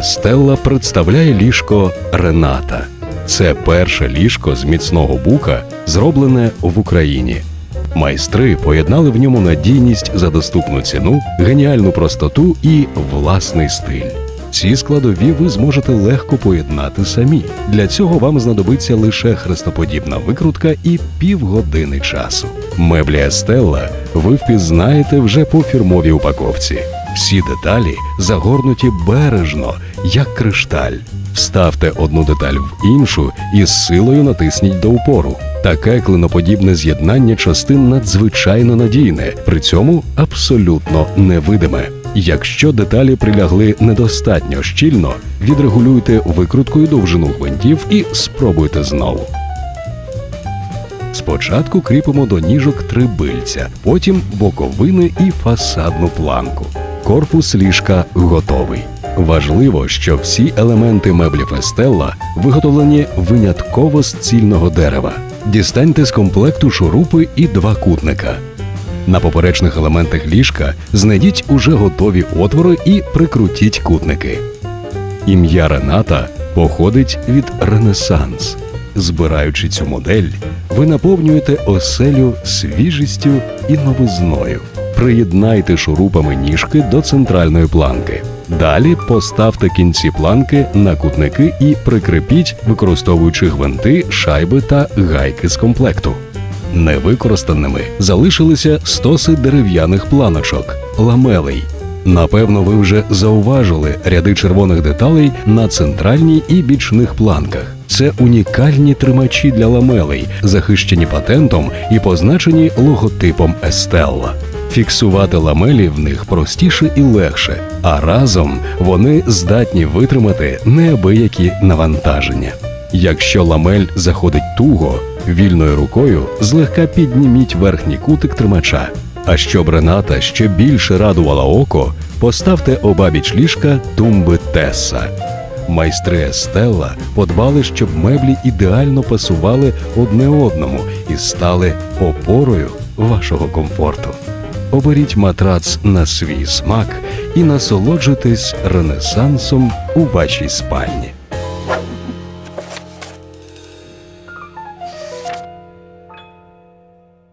Естелла представляє ліжко Рената. Це перше ліжко з міцного бука, зроблене в Україні. Майстри поєднали в ньому надійність за доступну ціну, геніальну простоту і власний стиль. Ці складові ви зможете легко поєднати самі. Для цього вам знадобиться лише хрестоподібна викрутка і півгодини часу. Меблі Естелла ви впізнаєте вже по фірмовій упаковці. Всі деталі загорнуті бережно, як кришталь. Вставте одну деталь в іншу і з силою натисніть до упору. Таке клиноподібне з'єднання частин надзвичайно надійне, при цьому абсолютно невидиме. Якщо деталі прилягли недостатньо щільно, відрегулюйте викруткою довжину гвинтів і спробуйте знову. Спочатку кріпимо до ніжок три бильця, потім боковини і фасадну планку. Корпус ліжка готовий. Важливо, що всі елементи меблів Естелла виготовлені винятково з цільного дерева. Дістаньте з комплекту шурупи і два кутника. На поперечних елементах ліжка знайдіть уже готові отвори і прикрутіть кутники. Ім'я Рената походить від Ренесанс. Збираючи цю модель, ви наповнюєте оселю свіжістю і новизною. Приєднайте шурупами ніжки до центральної планки. Далі поставте кінці планки на кутники і прикрепіть, використовуючи гвинти, шайби та гайки з комплекту. Невикористаними залишилися стоси дерев'яних планочок, ламелей. Напевно, ви вже зауважили ряди червоних деталей на центральній і бічних планках. Це унікальні тримачі для ламелей, захищені патентом і позначені логотипом Естелла. Фіксувати ламелі в них простіше і легше, а разом вони здатні витримати неабиякі навантаження. Якщо ламель заходить туго, вільною рукою злегка підніміть верхній кутик тримача. А щоб Рената ще більше радувала око, поставте обабіч ліжка тумби Теса. Майстри Естелла подбали, щоб меблі ідеально пасували одне одному і стали опорою вашого комфорту. Оберіть матрац на свій смак і насолоджуйтесь ренесансом у вашій спальні.